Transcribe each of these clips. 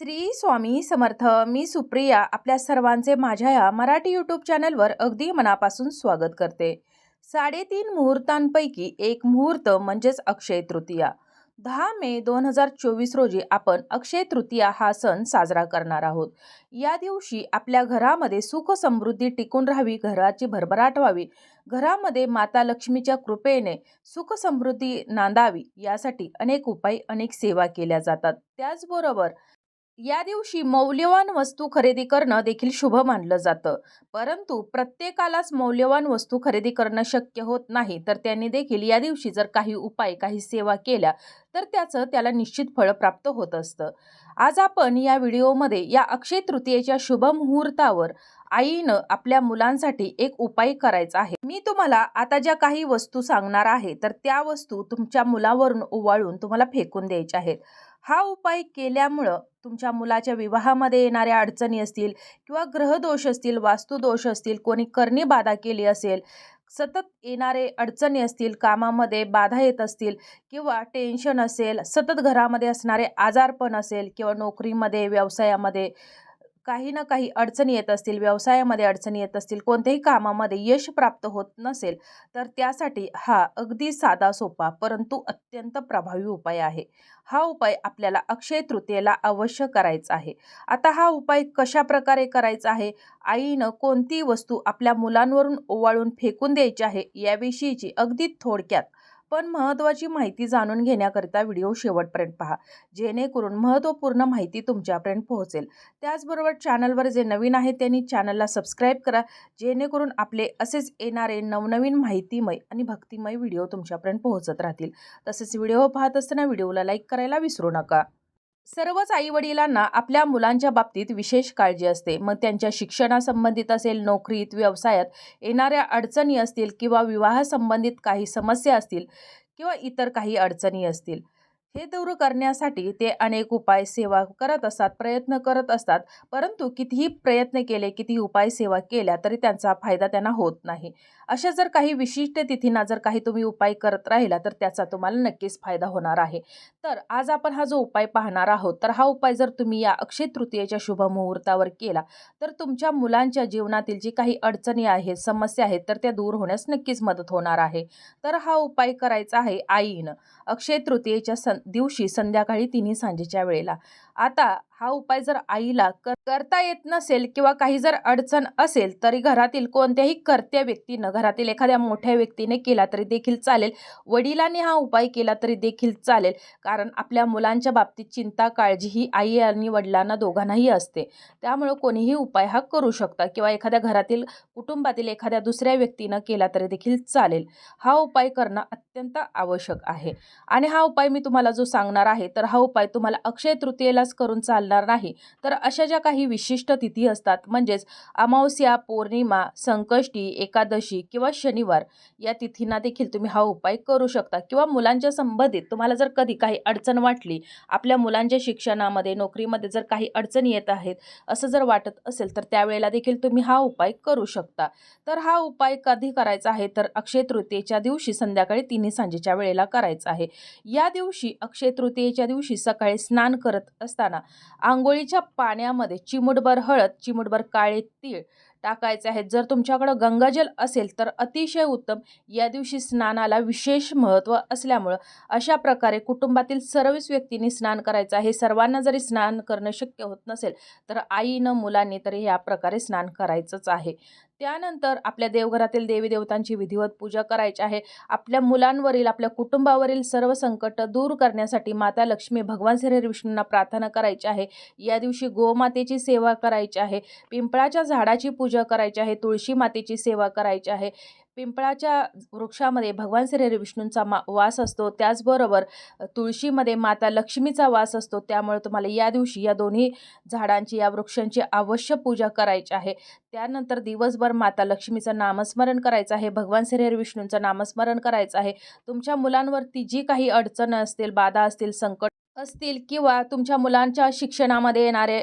श्री स्वामी समर्थ मी सुप्रिया आपल्या सर्वांचे माझ्या या मराठी यूट्यूब चॅनलवर अगदी मनापासून स्वागत करते. साडेतीन मुहूर्तांपैकी एक मुहूर्त म्हणजेच अक्षय तृतीया. दहा मे दोन हजार चोवीस रोजी आपण अक्षय तृतीया हा सण साजरा करणार आहोत. या दिवशी आपल्या घरामध्ये सुख समृद्धी टिकून राहावी घराची भरभराट व्हावी घरामध्ये माता लक्ष्मीच्या कृपेने सुख समृद्धी नांदावी यासाठी अनेक उपाय अनेक सेवा केल्या जातात. त्याचबरोबर या दिवशी मौल्यवान वस्तू खरेदी करणं देखील शुभ मानलं जातं. परंतु प्रत्येकालाच मौल्यवान वस्तू खरेदी करणं शक्य होत नाही तर त्यांनी देखील या दिवशी जर काही उपाय काही सेवा केल्या तर त्याचं त्याला निश्चित फळ प्राप्त होत असतं. आज आपण या व्हिडिओमध्ये या अक्षय तृतीयेच्या शुभ मुहूर्तावर आईनं आपल्या मुलांसाठी एक उपाय करायचा आहे. मी तुम्हाला आता ज्या काही वस्तू सांगणार आहे तर त्या वस्तू तुमच्या मुलावरून ओवाळून तुम्हाला फेकून द्यायच्या आहेत. हा उपाय केल्यामुळं तुमच्या मुलाच्या विवाहामध्ये येणाऱ्या अडचणी असतील किंवा ग्रहदोष असतील वास्तुदोष असतील कोणी करणी बाधा केली असेल सतत येणारे अडचणी असतील कामामध्ये बाधा येत असतील किंवा टेन्शन असेल सतत घरामध्ये असणारे आजारपण असेल किंवा नोकरीमध्ये व्यवसायामध्ये काही ना काही अडचणी येत असतील व्यवसायामध्ये अडचणी येत असतील कोणत्याही कामामध्ये यश प्राप्त होत नसेल तर त्यासाठी हा अगदी साधा सोपा परंतु अत्यंत प्रभावी उपाय आहे. हा उपाय आपल्याला अक्षय तृतीयेला अवश्य करायचा आहे. आता हा उपाय कशा प्रकारे करायचा आहे? आईनं कोणती वस्तू आपल्या मुलांवरून ओवाळून फेकून द्यायची आहे याविषयीची अगदी थोडक्यात पण महत्त्वाची माहिती जाणून घेण्याकरिता व्हिडिओ शेवटपर्यंत पहा. जेणेकरून महत्त्वपूर्ण माहिती तुमच्यापर्यंत पोहोचेल. त्याचबरोबर चॅनलवर जे नवीन आहे त्यांनी चॅनलला सबस्क्राईब करा. जेणेकरून आपले असेच येणारे नवनवीन माहितीमय आणि भक्तिमय व्हिडिओ तुमच्यापर्यंत पोहोचत राहतील. तसेच व्हिडिओ पाहत असताना व्हिडिओला लाईक करायला विसरू नका. सर्वच आईवडिलांना आपल्या मुलांच्या बाबतीत विशेष काळजी असते. मग त्यांच्या शिक्षणासंबंधित असेल नोकरीत व्यवसायात येणाऱ्या अडचणी असतील किंवा विवाहासंबंधित काही समस्या असतील किंवा इतर काही अडचणी असतील. हे दूर करण्यासाठी ते अनेक उपाय सेवा करत असतात प्रयत्न करत असतात. परंतु कितीही प्रयत्न केले कितीही उपाय सेवा केल्या तरी त्यांचा फायदा त्यांना होत नाही. अशा जर काही विशिष्ट तिथींना जर काही तुम्ही उपाय करत राहिला तर त्याचा तुम्हाला नक्कीच फायदा होणार आहे. तर आज आपण हा जो उपाय पाहणार आहोत तर हा उपाय जर तुम्ही या अक्षय तृतीयेच्या शुभ मुहूर्तावर केला तर तुमच्या मुलांच्या जीवनातील जी काही अडचणी आहेत समस्या आहेत तर त्या दूर होण्यास नक्कीच मदत होणार आहे. तर हा उपाय करायचा आहे आईनं. अक्षय तृतीयेच्या सं दिवशी संध्याकाळी तिन्ही सांजेच्या वेळेला. आता हा उपाय जर आईला कर करता येत नसेल किंवा काही जर अडचण असेल तरी घरातील कोणत्याही कर्त्या व्यक्तीनं घरातील एखाद्या मोठ्या व्यक्तीने केला तरी देखील चालेल. वडिलांनी हा उपाय केला तरी देखील चालेल. कारण आपल्या मुलांच्या बाबतीत चिंता काळजी ही आई आणि वडिलांना दोघांनाही असते. त्यामुळं कोणीही उपाय हा करू शकता किंवा एखाद्या घरातील कुटुंबातील एखाद्या दुसऱ्या व्यक्तीनं केला तरी देखील चालेल. हा उपाय करणं अत्यंत आवश्यक आहे. आणि हा उपाय मी तुम्हाला जो सांगणार आहे तर हा उपाय तुम्हाला अक्षय तृतीयेलाच करून चालणार नाही. तर अशा ज्या काही विशिष्ट तिथी असतात म्हणजेच अमावस्या पौर्णिमा संकष्टी एकादशी किंवा शनिवार या तिथींना देखील तुम्ही हा उपाय करू शकता. किंवा मुलांच्या संबंधित तुम्हाला जर कधी काही अडचण वाटली आपल्या मुलांच्या शिक्षणामध्ये नोकरीमध्ये जर काही अडचणी येत आहेत असं जर वाटत असेल तर त्यावेळेला देखील तुम्ही हा उपाय करू शकता. तर हा उपाय कधी करायचा आहे? तर अक्षय तृतीयेच्या दिवशी संध्याकाळी तिन्ही सांजेच्या वेळेला करायचा आहे. या दिवशी अक्षय तृतीयेच्या दिवशी सकाळी स्नान करत असताना आंघोळीच्या पाण्यामध्ये चिमुटभर हळद चिमुटभर काळे तीळ टाकायचे आहेत. जर तुमच्याकडं गंगाजल असेल तर अतिशय उत्तम. या दिवशी स्नानाला विशेष महत्त्व असल्यामुळं अशा प्रकारे कुटुंबातील सर्वच व्यक्तींनी स्नान करायचं आहे. सर्वांना जरी स्नान करणं शक्य होत नसेल तर आईनं मुलांनी तरी या प्रकारे स्नान करायचंच आहे. त्यानंतर आपल्या देवघरातील देवी देवतांची विधिवत पूजा करायची आहे. आपल्या मुलांवरील आपल्या कुटुंबावरील सर्व संकट दूर करण्यासाठी माता लक्ष्मी भगवान श्री विष्णूंना प्रार्थना करायची आहे. या दिवशी गोमातेची सेवा करायची आहे. पिंपळाच्या झाडाची पूजा करायची आहे. तुळशी मातेची सेवा करायची आहे. पिंपळाच्या वृक्षामध्ये भगवान श्री विष्णूंचा मा वास असतो. त्याचबरोबर तुळशीमध्ये माता लक्ष्मीचा वास असतो. त्यामुळे तुम्हाला या दिवशी या दोन्ही झाडांची या वृक्षांची अवश्य पूजा करायची आहे. त्यानंतर दिवसभर माता लक्ष्मीचं नामस्मरण करायचं आहे. भगवान श्री विष्णूंचं नामस्मरण करायचं आहे. तुमच्या मुलांवरती जी काही अडचण असतील बाधा असतील संकट असतील किंवा तुमच्या मुलांच्या शिक्षणामध्ये येणारे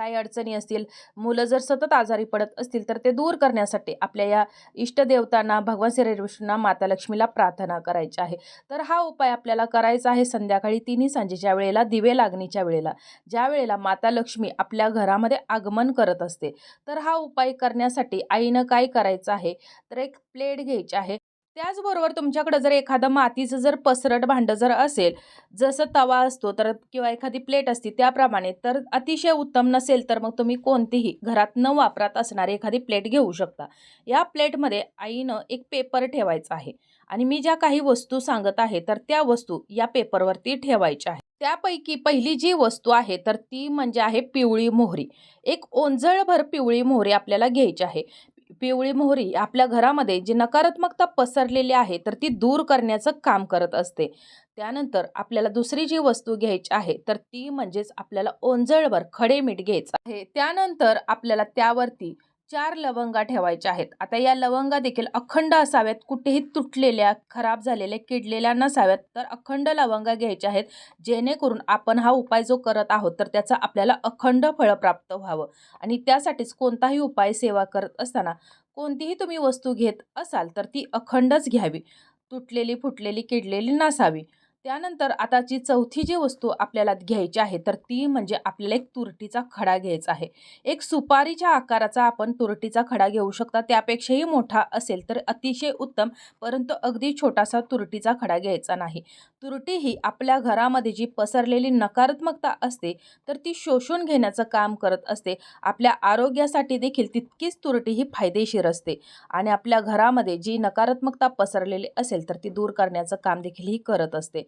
काही अडचणी असतील मुलं जर सतत आजारी पडत असतील तर ते दूर करण्यासाठी आपल्या या इष्टदेवतांना भगवान श्री विष्णूंना माता लक्ष्मीला प्रार्थना करायची आहे. तर हा उपाय आपल्याला करायचा आहे संध्याकाळी तिन्ही सांजेच्या वेळेला दिवे लागणीच्या वेळेला. ज्या वेळेला माता लक्ष्मी आपल्या घरामध्ये आगमन करत असते तर हा उपाय करण्यासाठी आईनं काय करायचं आहे? तर एक प्लेट घ्यायची आहे. त्याचबरोबर तुमच्याकडं जर एखादं मातीचं जर पसरट भांडं जर असेल जसं तवा असतो तर किंवा एखादी प्लेट असते त्याप्रमाणे तर अतिशय उत्तम नसेल तर मग तुम्ही कोणतीही घरात न वापरात असणारी एखादी प्लेट घेऊ शकता. या प्लेटमध्ये आईनं एक पेपर ठेवायचा आहे आणि मी ज्या काही वस्तू सांगत आहे तर त्या वस्तू या पेपरवरती ठेवायच्या आहे त्यापैकी पहिली जी वस्तू आहे तर ती म्हणजे आहे पिवळी मोहरी. एक ओंजळभर पिवळी मोहरी आपल्याला घ्यायची आहे. पिवळी मोहरी आपल्या घरामध्ये जी नकारात्मकता पसरलेली आहे तर ती दूर करण्याचं काम करत असते. त्यानंतर आपल्याला दुसरी जी वस्तू घ्यायची आहे तर ती म्हणजेच आपल्याला ओंजळवर खडे मीठ घ्यायचं आहे. त्यानंतर आपल्याला त्यावरती चार लवंगा ठेवायच्या आहेत. आता या लवंगा देखील अखंड असाव्यात कुठेही तुटलेल्या खराब झालेल्या किडलेल्या नसाव्यात तर अखंड लवंगा घ्यायच्या आहेत जेणेकरून आपण हा उपाय जो करत आहोत तर त्याचा आपल्याला अखंड फळ प्राप्त व्हावं. आणि त्यासाठीच कोणताही उपाय सेवा करत असताना कोणतीही तुम्ही वस्तू घेत असाल तर ती अखंडच घ्यावी. तुटलेली फुटलेली किडलेली नसावी. त्यानंतर आताची चौथी जी वस्तू आपल्याला घ्यायची आहे तर ती म्हणजे आपल्याला एक तुरटीचा खडा घ्यायचा आहे. एक सुपारीच्या आकाराचा आपण तुरटीचा खडा घेऊ शकता त्यापेक्षाही मोठा असेल तर अतिशय उत्तम परंतु अगदी छोटासा तुरटीचा खडा घ्यायचा नाही. तुरटी ही आपल्या घरामध्ये जी पसरलेली नकारात्मकता असते तर ती शोषून घेण्याचं काम करत असते. आपल्या आरोग्यासाठी देखील तितकीच तुरटी ही फायदेशीर असते आणि आपल्या घरामध्ये जी नकारात्मकता पसरलेली असेल तर ती दूर करण्याचं काम देखील ही करत असते.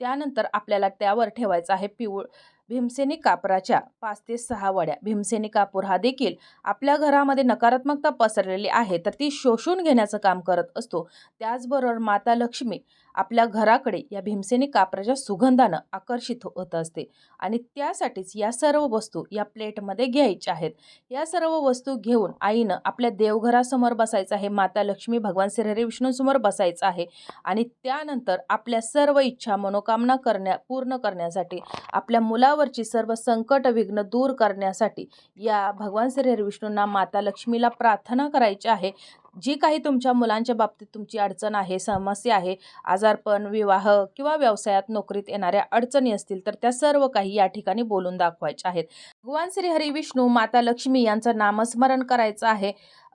त्यानंतर आपल्याला त्यावर ठेवायचं आहे पिवळ भीमसेनी कापराच्या पाच ते सहा वड्या. भीमसेनी कापूर हा देखील आपल्या घरामध्ये नकारात्मकता पसरलेली आहे तर ती शोषून घेण्याचं काम करत असतो. त्याचबरोबर माता लक्ष्मी आपल्या घराकडे या भीमसेनी कापराच्या सुगंधानं आकर्षित होत असते आणि त्यासाठीच या सर्व वस्तू या प्लेटमध्ये घ्यायच्या आहेत. या सर्व वस्तू घेऊन आईनं आपल्या देवघरासमोर बसायचं आहे माता लक्ष्मी भगवान श्रीहरी विष्णूंसमोर बसायचं आहे आणि त्यानंतर आपल्या सर्व इच्छा मनोकामना करण्या पूर्ण करण्यासाठी आपल्या मुलावरची सर्व संकट विघ्न दूर करण्यासाठी या भगवान श्रीहरी विष्णूंना माता लक्ष्मीला प्रार्थना करायची आहे. जी काही तुमच्या मुलांच्या बाबतीत तुमची अडचण आहे समस्या आहे आजारपण विवाह किंवा व्यवसायात नोकरीत येणाऱ्या अडचणी असतील तर त्या सर्व काही या ठिकाणी बोलून दाखवायच्या आहेत. भगवान श्री हरी विष्णू माता लक्ष्मी यांचं नामस्मरण करायचं आहे.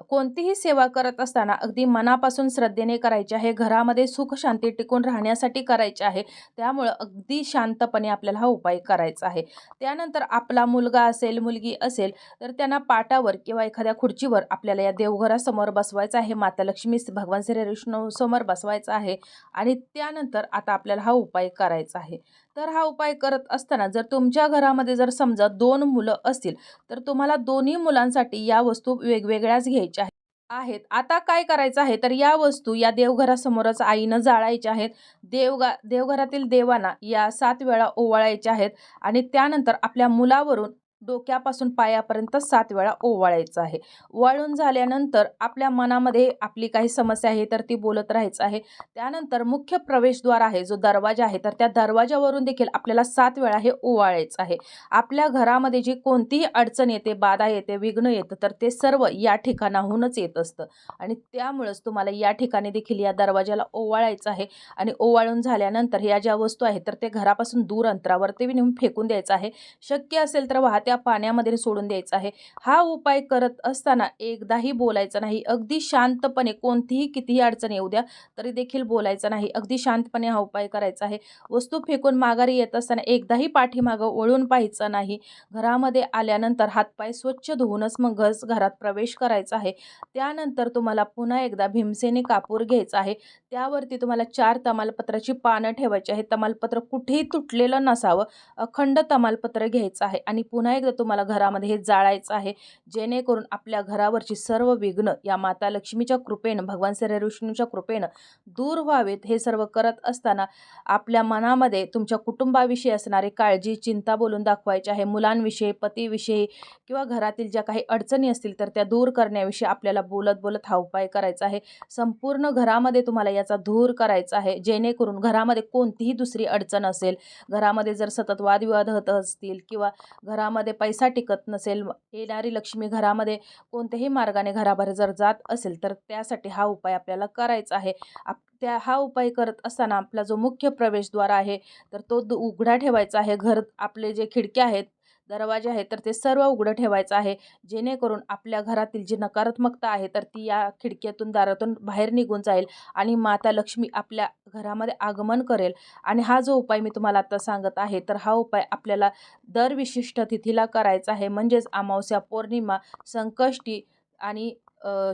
कोणतीही सेवा करत असताना अगदी मनापासून श्रद्धेने करायची आहे. घरामध्ये सुख शांती टिकून राहण्यासाठी करायची आहे. त्यामुळं अगदी शांतपणे आपल्याला हा उपाय करायचा आहे. त्यानंतर आपला मुलगा असेल मुलगी असेल तर त्यांना पाटावर किंवा एखाद्या खुर्चीवर आपल्याला या देवघरासमोर बसवायचं आहे. माता लक्ष्मी भगवान श्री विष्णू समोर बसवायचं आहे. आणि त्यानंतर आता आपल्याला हा उपाय करायचा आहे. तर हा उपाय करत असताना जर तुमच्या घरामध्ये जर समजा दोन मुलं असतील तर तुम्हाला दोन्ही मुलांसाठी या वस्तू वेगवेगळ्याच घ्यायच्या आहेत. आहेत आता काय करायचं आहे? तर या वस्तू या देवघरासमोरच आईनं जाळायच्या आहेत. देवगा देवघरातील देवांना या सात वेळा ओवाळायच्या आहेत. आणि त्यानंतर आपल्या मुलावरून डोक्यापासून पायापर्यंत सात वेळा ओवाळायचं आहे. वाळून झाल्यानंतर आपल्या मनामध्ये आपली काही समस्या आहे तर ती बोलत राहायचं आहे. त्यानंतर मुख्य प्रवेशद्वार आहे जो दरवाजा आहे तर त्या दरवाजावरून देखील आपल्याला सात वेळा हे ओवाळायचं आहे. आपल्या घरामध्ये जी कोणतीही अडचण येते बाधा येते विघ्न येतं तर ते सर्व या ठिकाणाहूनच येत असतं. आणि त्यामुळंच तुम्हाला या ठिकाणी देखील या दरवाजाला ओवाळायचं आहे. आणि ओवाळून झाल्यानंतर या ज्या वस्तू आहेत तर ते घरापासून दूर अंतरावर ते नेऊन फेकून द्यायचं आहे. शक्य असेल तर वाहत्या पाण्यामध्ये सोडून द्यायचा आहे. हा उपाय करत असताना एकदाही बोलायचं नाही. अगदी शांतपणे कोणतीही कितीही अडचण येऊ द्या तरी देखील बोलायचं नाही. अगदी शांतपणे हा उपाय करायचा आहे. वस्तू फेकून माघारी येत असताना एकदाही पाठीमागं वळून पाहायचं नाही. घरामध्ये आल्यानंतर हातपाय स्वच्छ धुवूनच मग घस घरात प्रवेश करायचा आहे. त्यानंतर तुम्हाला पुन्हा एकदा भीमसेने कापूर घ्यायचा आहे. त्यावरती तुम्हाला चार तमालपत्राची पानं ठेवायची आहे तमालपत्र कुठेही तुटलेलं नसावं. अखंड तमालपत्र घ्यायचं आहे. आणि पुन्हा एकदा तुम्हाला घरामध्ये हे जाळायचं आहे. जेणेकरून आपल्या घरावरची सर्व विघ्न या माता लक्ष्मीच्या कृपेनं भगवान श्री विष्णूच्या कृपेनं दूर व्हावेत हे सर्व करत असताना आपल्या मनामध्ये तुमच्या कुटुंबाविषयी असणारी काळजी चिंता बोलून दाखवायची आहे. मुलांविषयी पतीविषयी किंवा घरातील ज्या काही अडचणी असतील तर त्या दूर करण्याविषयी आपल्याला बोलत बोलत हा उपाय करायचा आहे. संपूर्ण घरामध्ये तुम्हाला याचा धूर करायचा आहे. जेणेकरून घरामध्ये कोणतीही दुसरी अडचण असेल घरामध्ये जर सतत वादविवाद होत असतील किंवा घरामध्ये घरामध्ये पैसा टिकत नसेल येणारी लक्ष्मी घरामध्ये कोणत्याही मार्गाने घराबाहेर जर जात असेल तर त्यासाठी हा उपाय आपल्याला करायचा आहे. आप त्या हा उपाय करत असताना आपला जो मुख्य प्रवेशद्वार आहे तर तो दु- उघडा ठेवायचा आहे. घर आपले जे खिडक्या आहेत दरवाजे आहेत तर ते सर्व उघडं ठेवायचं आहे. जेणेकरून आपल्या घरातील जी नकारात्मकता आहे तर ती या खिडक्यातून दारातून बाहेर निघून जाईल आणि माता लक्ष्मी आपल्या घरामध्ये आगमन करेल. आणि हा जो उपाय मी तुम्हाला आता सांगत आहे तर हा उपाय आपल्याला दर विशिष्ट तिथीला करायचा आहे. म्हणजेच अमावस्या पौर्णिमा संकष्टी आणि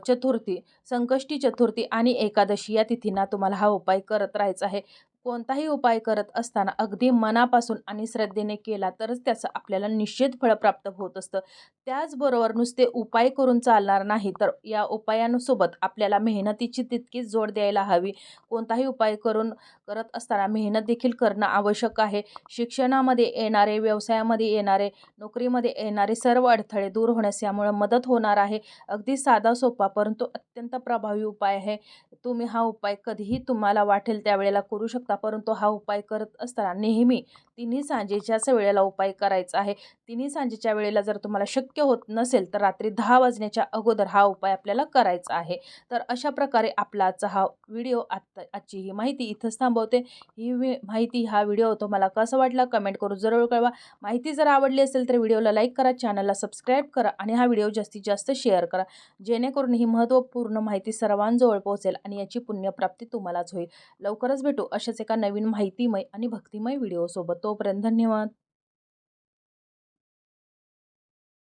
चतुर्थी संकष्टी चतुर्थी आणि एकादशी या तिथींना तुम्हाला हा उपाय करत राहायचा आहे. कोणताही उपाय करत असताना अगदी मनापासून आणि श्रद्धेने केला तरच त्याचं आपल्याला निश्चित फळ प्राप्त होत असतं. त्याचबरोबर नुसते उपाय करून चालणार नाही तर या उपायांसोबत आपल्याला मेहनतीची तितकीच जोड द्यायला हवी. कोणताही उपाय करून करत असताना मेहनत देखील करणं आवश्यक आहे. शिक्षणामध्ये येणारे व्यवसायामध्ये येणारे नोकरीमध्ये येणारे सर्व अडथळे दूर होण्यास यामुळे मदत होणार आहे. अगदी साधा सोपा परंतु अत्यंत प्रभावी उपाय आहे. तुम्ही हा उपाय कधीही तुम्हाला वाटेल त्यावेळेला करू शकता परंतु हा उपाय करत असताना नेहमी तिन्ही सांजेच्याच वेळेला उपाय करायचा आहे. तिन्ही सांजेच्या वेळेला जर तुम्हाला शक्य होत नसेल तर रात्री दहा वाजण्याच्या अगोदर हा उपाय आपल्याला करायचा आहे. तर अशा प्रकारे आपला आजचा हा व्हिडिओ आत्ता आजची ही माहिती इथंच थांबवते. ही माहिती हा व्हिडिओ तुम्हाला कसा वाटला कमेंट करून जरूर कळवा. माहिती जर आवडली असेल तर व्हिडिओला लाईक करा चॅनलला सबस्क्राईब करा आणि हा व्हिडिओ जास्तीत जास्त शेअर करा. जेणेकरून ही महत्त्वपूर्ण माहिती सर्वांजवळ पोहोचेल आणि आणि याची पुण्यप्राप्ती तुम्हालाच होईल. लवकरच भेटू अशाच एका नवीन माहितीमय आणि भक्तिमय व्हिडिओसोबत. तोपर्यंत धन्यवाद.